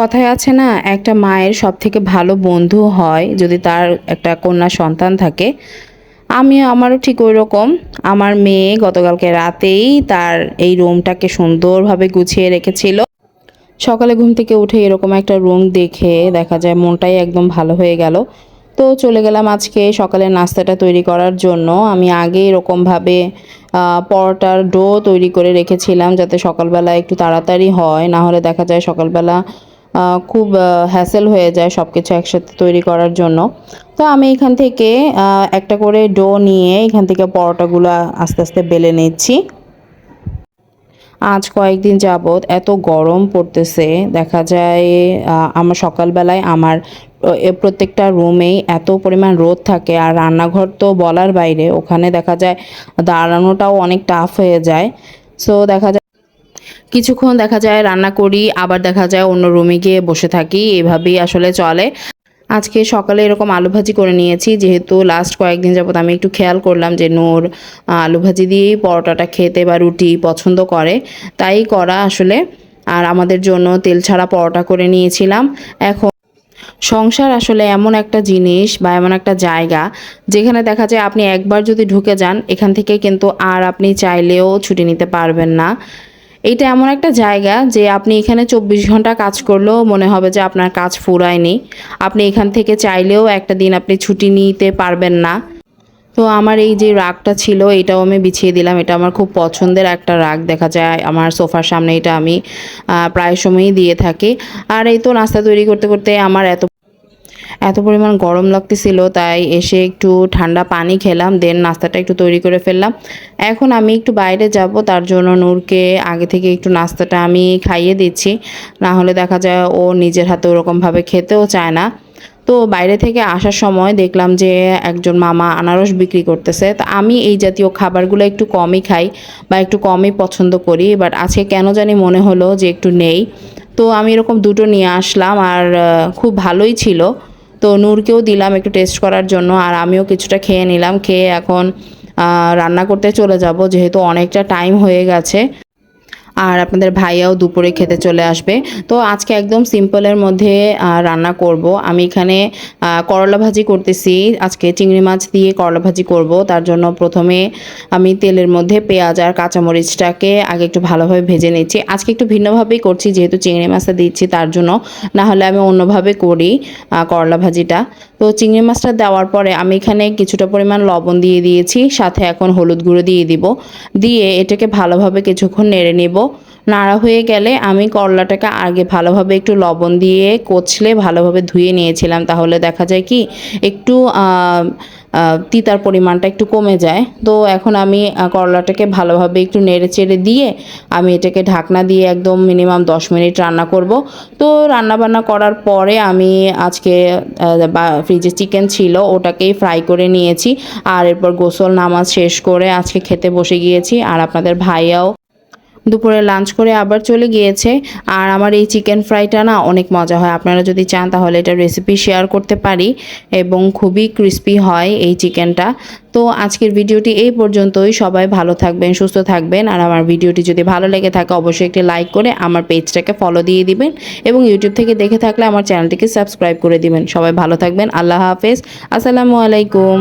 কথায় আছে না, একটা মায়ের সব থেকে ভালো বন্ধু হয় যদি তার একটা কন্যা সন্তান থাকে। আমি আমারও ঠিক ওই রকম আমার মেয়ে গতকালকে রাতেই তার এই রুমটাকে সুন্দরভাবে গুছিয়ে রেখেছিল। সকালে ঘুম থেকে উঠে এরকম একটা রুম দেখে দেখা যায় মনটাই একদম ভালো হয়ে গেল। তো চলে গেলাম আজকে সকালে নাস্তাটা তৈরি করার জন্য। আমি আগে এরকমভাবে পরোটার ডো তৈরি করে রেখেছিলাম যাতে সকালবেলা একটু তাড়াতাড়ি হয়, না হলে দেখা যায় সকালবেলা খুব হ্যাসেল হয়ে যায় সব কিছু একসাথে তৈরি করার জন্য। তো আমি এখান থেকে একটা করে ডো নিয়ে এখান থেকে পরোটাগুলো আস্তে আস্তে বেলে নিচ্ছি। আজ কয়েকদিন যাবৎ এত গরম পড়তেছে, দেখা যায় আমার সকালবেলায় আমার প্রত্যেকটা রুমেই এত পরিমাণ রোদ থাকে আর রান্নাঘর তো বলার বাইরে, ওখানে দেখা যায় দাঁড়ানোটাও অনেক টাফ হয়ে যায়। সো দেখা যায় কিছুক্ষণ দেখা যায় রান্না করি, আবার দেখা যায় অন্য রুমে গিয়ে বসে থাকি, এভাবেই আসলে চলে। আজকে সকালে এরকম আলু ভাজি করে নিয়েছি, যেহেতু লাস্ট কয়েকদিন যাবত আমি একটু খেয়াল করলাম যে নূর আলু ভাজি দিয়েই পরোটাটা খেতে বা রুটি পছন্দ করে, তাই করা আসলে। আর আমাদের জন্য তেল ছাড়া পরোটা করে নিয়েছিলাম। এখন সংসার আসলে এমন একটা জিনিস বা এমন একটা জায়গা, যেখানে দেখা যায় আপনি একবার যদি ঢুকে যান, এখান থেকে কিন্তু আর আপনি চাইলেও ছুটি নিতে পারবেন না। এইটা এমন একটা জায়গা যে আপনি এখানে চব্বিশ ঘণ্টা কাজ করলেও মনে হবে যে আপনার কাজ ফুরায়নি। আপনি এখান থেকে চাইলেও একটা দিন আপনি ছুটি নিতে পারবেন না। তো আমার এই যে রাগটা ছিল, এটাও আমি বিছিয়ে দিলাম। এটা আমার খুব পছন্দের একটা রাগ, দেখা যায় আমার সোফার সামনে এটা আমি প্রায় সময়ই দিয়ে থাকি। আর এই তো নাস্তা তৈরি করতে করতে আমার এত এত পরিমাণ গরম লাগতেছিল, তাই এসে একটু ঠান্ডা পানি খেলাম দেন নাস্তাটা একটু তৈরি করে ফেললাম। এখন আমি একটু বাইরে যাব, তার জন্য নূরকে আগে থেকে একটু নাস্তাটা আমি খাইয়ে দিচ্ছি। না হলে দেখা যায় ও নিজের হাতে ওরকমভাবে খেতেও চায় না। তো বাইরে থেকে আসার সময় দেখলাম যে একজন মামা আনারস বিক্রি করতেছে। তা আমি এই জাতীয় খাবারগুলো একটু কমই খাই বা একটু কমই পছন্দ করি বাট আজকে কেন জানি মনে হলো যে একটু নেই। তো আমি এরকম দুটো নিয়ে আসলাম, আর খুব ভালোই ছিল। তো নূরকেও দিলাম একটু টেস্ট করার জন্য আর আমিও কিছুটা খেয়ে নিলাম, খেয়ে এখন রান্না করতে চলে যাব যেহেতু অনেকটা টাইম হয়ে গেছে। আর আপনাদের ভাইয়াও দুপুরে খেতে চলে আসবে। তো আজকে একদম সিম্পলের মধ্যে রান্না করব। আমি এখানে করলা ভাজি করতেছি। আজকে চিংড়ি মাছ দিয়ে করলা ভাজি করব। তার জন্য প্রথমে আমি তেলের মধ্যে পেঁয়াজ আর কাঁচামরিচটাকে আগে একটু ভালোভাবে ভেজে নিচ্ছি। আজকে একটু ভিন্নভাবেই করছি, যেহেতু চিংড়ি মাছটা দিচ্ছি তার জন্য। না হলে আমি অন্যভাবে করি করলা ভাজিটা। তো চিংড়ি মাছটা দেওয়ার পরে আমি এখানে কিছুটা পরিমাণ লবণ দিয়ে দিয়েছি, সাথে এখন হলুদ গুঁড়ো দিয়ে দিব। দিয়ে এটাকে ভালোভাবে কিছুক্ষণ নেড়ে নেব। নাড়া হয়ে গেলে আমি করলাটাকে আগে ভালোভাবে একটু লবণ দিয়ে কচলে ভালোভাবে ধুয়ে নিয়েছিলাম। তাহলে দেখা যায় কি একটু তিতার পরিমাণটা একটু কমে যায়। তো এখন আমি করলাটাকে ভালোভাবে একটু নেড়ে চেড়ে দিয়ে আমি এটাকে ঢাকনা দিয়ে একদম মিনিমাম দশ মিনিট রান্না করব। তো রান্না বান্না করার পরে আমি আজকে ফ্রিজে চিকেন ছিল, ওটাকেই ফ্রাই করে নিয়েছি। আর এরপর গোসল নামাজ শেষ করে আজকে খেতে বসে গিয়েছি। আর আপনাদের ভাইয়াও দুপুরে লাঞ্চ করে আবার চলে গিয়েছে। আর আমার এই চিকেন ফ্রাইটা না অনেক মজা হয়। আপনারা যদি চান তাহলে এটা রেসিপি শেয়ার করতে পারি এবং খুবই ক্রিস্পি হয় এই চিকেনটা তো আজকের ভিডিওটি এই পর্যন্তই। সবাই ভালো থাকবেন, সুস্থ থাকবেন। আর আমার ভিডিওটি যদি ভালো লেগে থাকে, অবশ্যই একটি লাইক করে আমার পেজটাকে ফলো দিয়ে দিবেন এবং ইউটিউব থেকে দেখে থাকলে আমার চ্যানেলটিকে সাবস্ক্রাইব করে দিবেন। সবাই ভালো থাকবেন। আল্লাহ হাফেজ। আসসালামু আলাইকুম।